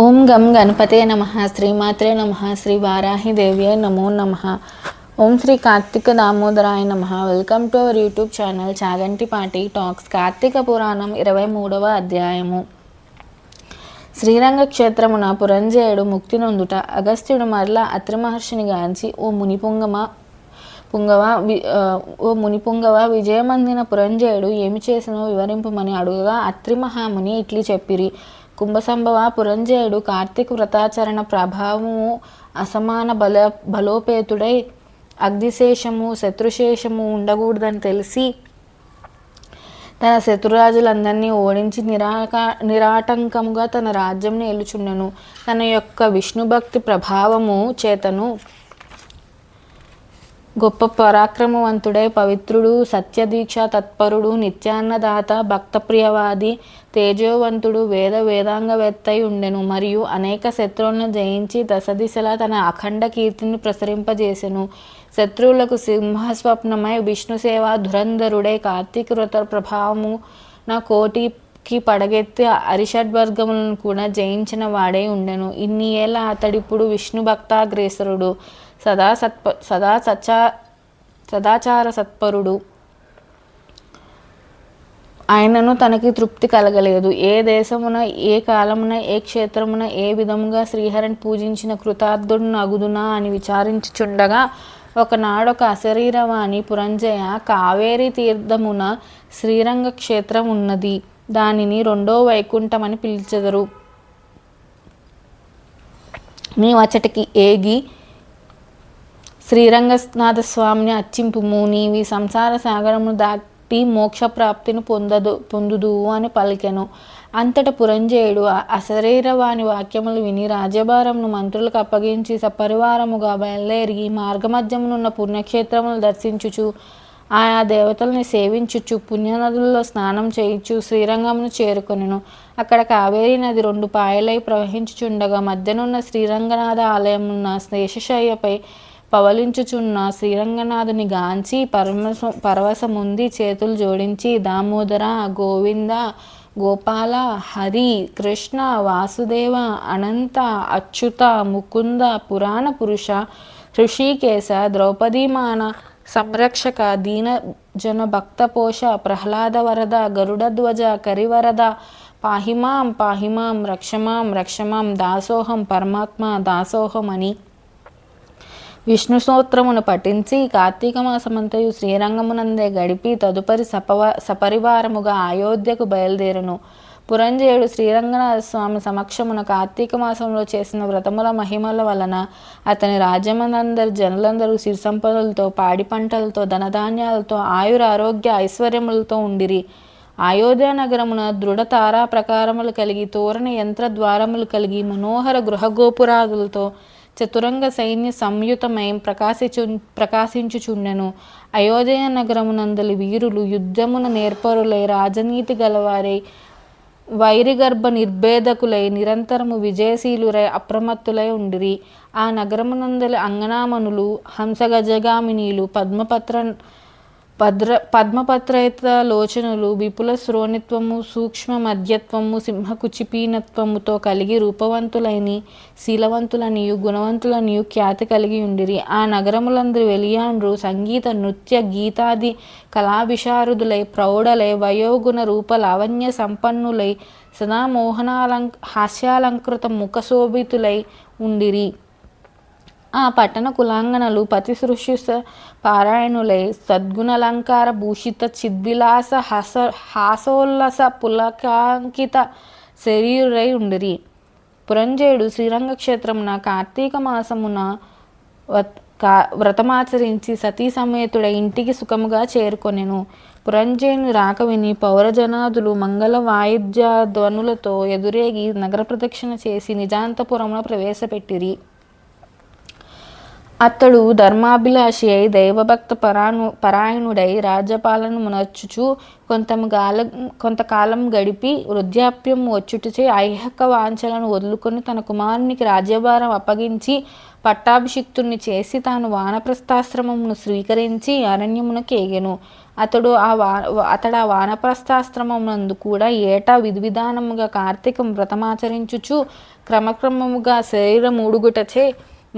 ఓం గం గణపతే నమ. శ్రీమాత్రే నమ. శ్రీ వారాహి దేవ్యే నమో నమ. ఓం శ్రీ కార్తీక దామోదరాయ నమ. Welcome to our YouTube channel Chaganti Pati talks Kartika పురాణం ఇరవై మూడవ అధ్యాయము. శ్రీరంగ క్షేత్రమున పురంజయుడు ముక్తి నొందుట అగస్త్యుడు మరలా అత్రి మహర్షిని గాంచి ఓ మునిపుంగమ పుంగవ ఓ మునిపుంగవ విజయమందిన పురంజయుడు ఏమి చేసినో వివరింపమని అడుగగా అత్రి మహాముని ఇట్లి చెప్పిరి. కుంభసంభవ పురంజయుడు కార్తీక వ్రతాచరణ ప్రభావము అసమాన బల బలోపేతుడై అగ్నిశేషము శత్రుశేషము ఉండకూడదని తెలిసి తన శత్రురాజులందరినీ ఓడించి నిరాక నిరాటంకముగా తన రాజ్యం ఏలుచుండెను. తన యొక్క విష్ణుభక్తి ప్రభావము చేతను గొప్ప పరాక్రమవంతుడై పవిత్రుడు సత్యదీక్ష తత్పరుడు నిత్యాన్నదాత భక్తప్రియవాది తేజోవంతుడు వేద వేదాంగవేత్తై ఉండెను. మరియు అనేక శత్రువులను జయించి దశ దిశలా తన అఖండ కీర్తిని ప్రసరింపజేసెను. శత్రువులకు సింహస్వప్నమై విష్ణు సేవ ధురంధరుడై కార్తీక వ్రత ప్రభావము నా కోటికి పడగెత్తి అరిషడ్వర్గములను కూడా జయించిన వాడై ఉండెను. ఇన్ని ఏళ్ళ అతడిప్పుడు విష్ణు భక్తాగ్రేసరుడు. సదా సత్ప సదా సచా సదాచార సత్పరుడు. ఆయనను తనకి తృప్తి కలగలేదు. ఏ దేశమున ఏ కాలమున ఏ క్షేత్రమున ఏ విధముగా శ్రీహరిని పూజించిన కృతార్థుడు నగుదునా అని విచారించుచుండగా ఒకనాడొక అశరీరవాణి పురంజయ కావేరీ తీర్థమున శ్రీరంగ క్షేత్రం ఉన్నది. దానిని రెండో వైకుంఠం అని పిలిచెదరు. నీవచ్చటికి ఏగి శ్రీరంగనాథ స్వామిని అచ్చింపుము నీవి సంసార సాగరమును దాటి మోక్ష ప్రాప్తిని పొందదు పొందుదు అని పలికెను. అంతట పురంజయుడు అశరీరవాణి వాక్యములు విని రాజ్యభారమును మంత్రులకు అప్పగించి సపరివారముగా బయలుదేరి మార్గమధ్యమునున్న పుణ్యక్షేత్రములు దర్శించుచు ఆయా దేవతల్ని సేవించుచు పుణ్యనదుల్లో స్నానం చేయించు శ్రీరంగమును చేరుకొనెను. అక్కడ కావేరీ నది రెండు పాయలై ప్రవహించుచుండగా మధ్యనున్న శ్రీరంగనాథ ఆలయమున్న శేషశయ్యపై పవలించుచున్న శ్రీరంగనాథుని గాంచి పరమస పరవశముంది చేతులు జోడించి దామోదర గోవింద గోపాల హరి కృష్ణ వాసుదేవ అనంత అచ్యుత ముకుంద పురాణ పురుష ఋషికేశ ద్రౌపదీమాన సంరక్షక దీన జన భక్త ప్రహ్లాద వరద గరుడధ్వజ కరివరద పాహిమాం పాహిమాం రక్షమాం రక్షమాం దాసోహం పరమాత్మ దాసోహం అని విష్ణు స్తోత్రమును పఠించి కార్తీక మాసమంతయు శ్రీరంగమునందే గడిపి తదుపరి సపవ సపరివారముగా అయోధ్యకు బయలుదేరును. పురంజయుడు శ్రీరంగనాథ స్వామి సమక్షమున కార్తీక మాసంలో చేసిన వ్రతముల మహిమల వలన అతని రాజ్యమనందరి జనులందరూ సిరి సంపదలతో పాడి పంటలతో ధనధాన్యాలతో ఆయుర ఆరోగ్య ఐశ్వర్యములతో ఉండిరి. అయోధ్య నగరమున దృఢ తారా ప్రకారములు కలిగి తోరణ యంత్ర ద్వారములు కలిగి మనోహర గృహగోపురాదులతో చతురంగ సైన్య సంయుతమై ప్రకాశించు ప్రకాశించుచుండెను. అయోధ్య నగరమునందలి వీరులు యుద్ధమున నేర్పరులై రాజనీతి గలవారై వైరిగర్భ నిర్భేదకులై నిరంతరము విజయశీలురై అప్రమత్తులై ఉండిరి. ఆ నగరమునందలి అంగనామనులు హంసగజగామినీలు పద్మపత్ర పద్ర పద్మపత్రయుత లోచనులు విపుల శ్రోణిత్వము సూక్ష్మ మధ్యత్వము సింహకుచిపీనత్వముతో కలిగి రూపవంతులైని శీలవంతులనియు గుణవంతులనియు ఖ్యాతి కలిగి ఉండిరి. ఆ నగరములందరి వెలియాండ్రు సంగీత నృత్య గీతాది కళావిశారుదులై ప్రౌఢలై వయోగుణ రూప లావణ్య సంపన్నులై సదా మోహనాలం హాస్యాలంకృత ముఖశోభితులై ఉండిరి. ఆ పట్టణ కులాంగనలు పతి సృష్టి పారాయణులై సద్గుణలంకార భూషిత చిద్విలాస హస హాసోల్లస పులకాంకిత శరీరురై ఉండిరి. పురంజయుడు శ్రీరంగ క్షేత్రమున కార్తీక మాసమున కా- వ్రతమాచరించి సతీ సమేతుడ ఇంటికి సుఖముగా చేరుకొనెను. పురంజయుని రాక విని పౌరజనాదులు మంగళ వాయిద్య ధ్వనులతో ఎదురేగి నగర ప్రదక్షిణ చేసి నిజాంతపురమున ప్రవేశపెట్టిరి. అతడు ధర్మాభిలాషి అయి దైవభక్త పరాను పరాయణుడై రాజ్యపాలన మునర్చుచు కొంతకాల కొంతకాలం గడిపి వృద్ధాప్యం వచ్చుటచే ఐహక వాంఛలను వదులుకొని తన కుమారునికి రాజ్యభారం అప్పగించి పట్టాభిషిక్తుణ్ణి చేసి తాను వానప్రస్థాశ్రమమును స్వీకరించి అరణ్యమునకు ఎగెను. అతడు ఆ వా అతడు ఆ వానప్రస్థాశ్రమమునందు కూడా ఏటా విధి విధానముగా కార్తీకం వ్రతమాచరించుచు క్రమక్రమముగా శరీరం ఉడుగుటచే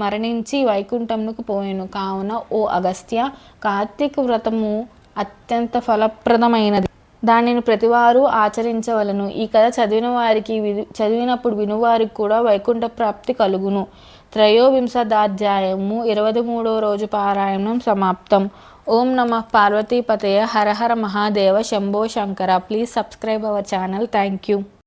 మరణించి వైకుంఠమునకు పోయెను. కావున ఓ అగస్త్య కార్తీక వ్రతము అత్యంత ఫలప్రదమైనది. దానిని ప్రతివారు ఆచరించవలను. ఈ కథ చదివిన వారికి విను- చదివినప్పుడు వినువారికి కూడా వైకుంఠ ప్రాప్తి కలుగును. త్రయోవింశదాధ్యాయము ఇరవై మూడో రోజు పారాయణం సమాప్తం. ఓం నమ పార్వతీపతయ. Hara Hara Mahadeva Shambho Shankara. Please subscribe our channel. Thank you